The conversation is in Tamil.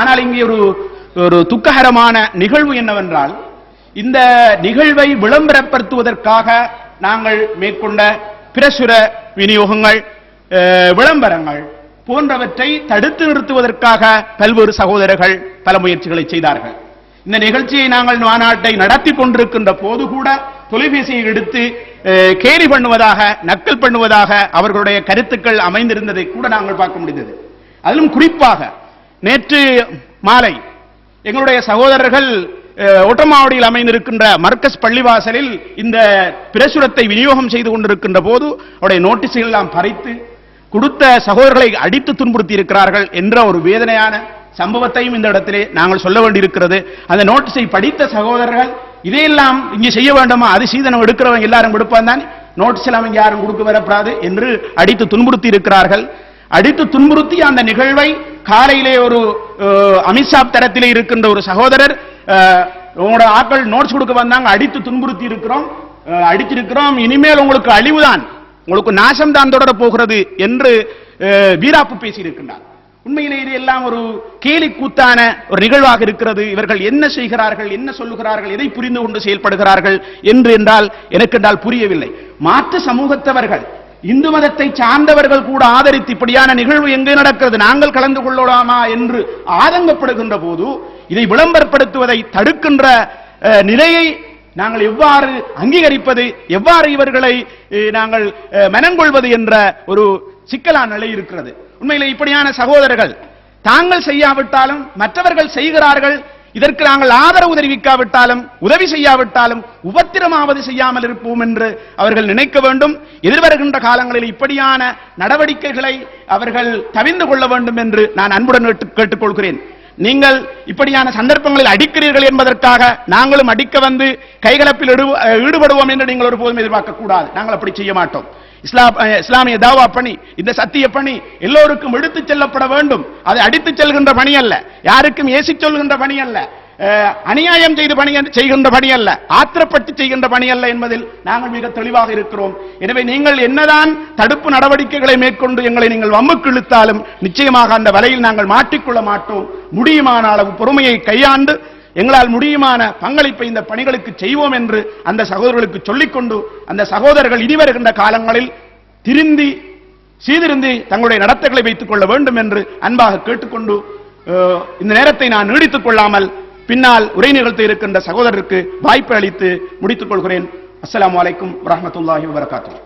ஆனால் இங்கே ஒரு ஒரு துக்ககரமான நிகழ்வு என்னவென்றால் இந்த நிகழ்வை விளம்பரப்படுத்துவதற்காக நாங்கள் மேற்கொண்ட பிரசுர விநியோகங்கள் விளம்பரங்கள் போன்றவற்றை தடுத்து நிறுத்துவதற்காக பல்வேறு சகோதரர்கள் பல முயற்சிகளை செய்தார்கள். இந்த நிகழ்ச்சியை நாங்கள் மாநாட்டை நடத்தி கொண்டிருக்கின்ற போது கூட தொலைபேசியை எடுத்து கேலி பண்ணுவதாக நக்கல் பண்ணுவதாக அவர்களுடைய கருத்துக்கள் அமைந்திருந்ததை கூட நாங்கள் பார்க்க முடிந்தது. அதிலும் குறிப்பாக நேற்று மாலை எங்களுடைய சகோதரர்கள் ஒட்டமாவடியில் அமைந்திருக்கின்ற மர்க்கஸ் பள்ளிவாசலில் இந்த பிரசுரத்தை விநியோகம் செய்து கொண்டிருக்கின்ற போது அவருடைய நோட்டீஸுகள் எல்லாம் பறித்து கொடுத்த சகோதரர்களை அடித்து துன்புறுத்தி இருக்கிறார்கள் என்ற ஒரு வேதனையான சம்பவத்தையும் இந்த இடத்திலே நாங்கள் சொல்ல வேண்டியிருக்கிறது. அந்த நோட்டீஸை படித்த சகோதரர்கள் இதையெல்லாம் இங்கே செய்ய வேண்டுமா? அது சீதனம் எடுக்கிறவங்க எல்லாரும் கொடுப்பான் தான். நோட்டீஸ் எல்லாம் யாரும் கொடுக்க வரப்படாது என்று அடித்து துன்புறுத்தி இருக்கிறார்கள் அடித்து துன்புறுத்தி அந்த நிகழ்வை காலையிலே ஒரு அமித்ஷாப் அமித்ஷா தரத்திலே இருக்கின்ற ஒரு சகோதரர் அஹ், உங்களோட ஆட்கள் நோட்ஸ் கொடுக்க வந்தாங்க அடித்து துன்புறுத்தி இருக்கிறோம் அடிச்சிருக்கிறோம் அடித்திருக்கிறோம் இனிமேல் உங்களுக்கு அழிவுதான் உங்களுக்கு நாசம் தான் தொடர போகிறது என்று வீராப்பு பேசியிருக்கின்றார். உண்மையிலே இது எல்லாம் ஒரு கேலி கூத்தான ஒரு நிகழ்வாக இருக்கிறது. இவர்கள் என்ன செய்கிறார்கள் என்ன சொல்லுகிறார்கள் எதை புரிந்து கொண்டு செயல்படுகிறார்கள் என்று என்றால் எனக்கு என்றால் புரியவில்லை. மாற்று சமூகத்தவர்கள் இந்து மதத்தை சார்ந்தவர்கள் கூட ஆதரித்து இப்படியான நிகழ்வு எங்கே நடக்கிறது? நாங்கள் கலந்து கொள்ளலாமா என்று ஆதங்கப்படுகின்ற போது இதை விளம்பரப்படுத்துவதை தடுக்கின்ற அஹ், நிலையை நாங்கள் எவ்வாறு அங்கீகரிப்பது எவ்வாறு இவர்களை நாங்கள் அஹ், மனங்கொள்வது என்ற ஒரு சிக்கலான நிலை இருக்கிறது. உண்மையிலே இப்படியான சகோதரர்கள் தாங்கள் செய்யாவிட்டாலும் மற்றவர்கள் செய்கிறார்கள் இதற்கு நாங்கள் ஆதரவு தெரிவிக்காவிட்டாலும் உதவி செய்யாவிட்டாலும் உபத்திரமாவது செய்யாமல் இருப்போம் என்று அவர்கள் நினைக்க வேண்டும். எதிர்வருகின்ற காலங்களில் இப்படியான நடவடிக்கைகளை அவர்கள் தவிந்து கொள்ள வேண்டும் என்று நான் அன்புடன் கேட்டுக்கொள்கிறேன். நீங்கள் இப்படியான சந்தர்ப்பங்களில் அடிக்கிறீர்கள் என்பதற்காக நாங்களும் அடிக்க வந்து கைகலப்பில் ஈடுபடுவோம் என்று நீங்கள் ஒருபோதும் எதிர்பார்க்க கூடாது நாங்கள் அப்படி செய்ய மாட்டோம். இஸ்லாம் இஸ்லாமிய தாவா பணி இந்த சத்திய பணி எல்லோருக்கும் எடுத்துச் செல்லப்பட வேண்டும். அதை அடித்துச் செல்கின்ற பணி அல்ல யாருக்கும் ஏசி சொல்கின்ற பணி அல்ல அநியாயம் செய்து பணி செய்கின்ற பணி அல்ல ஆத்திரப்பட்டு செய்கின்ற பணி அல்ல என்பதில் நாங்கள் மிக தெளிவாக இருக்கிறோம். எனவே நீங்கள் என்னதான் தடுப்பு நடவடிக்கைகளை மேற்கொண்டு எங்களை நீங்கள் வம்புக்கு இழுத்தாலும் நிச்சயமாக அந்த வலையில் நாங்கள் மாட்டிக்கொள்ள மாட்டோம். முடியுமான அளவு பொறுமையை கையாண்டு எங்களால் முடியுமான பங்களிப்பை இந்த பணிகளுக்கு செய்வோம் என்று அந்த சகோதரர்களுக்கு சொல்லிக்கொண்டு அந்த சகோதரர்கள் இனி வருகின்ற காலங்களில் திருந்தி சீதிருந்தி தங்களுடைய நடத்தைகளை வைத்துக் கொள்ள வேண்டும் என்று அன்பாக கேட்டுக்கொண்டு இந்த நேரத்தை நான் நீடித்துக் கொள்ளாமல் பின்னால் உரை நிகழ்த்த இருக்கின்ற சகோதரருக்கு வாய்ப்பு அளித்து முடித்துக் கொள்கிறேன். அஸ்லாம் அலைக்கும் வரமத்துல்லாஹி வரகாத்தூர்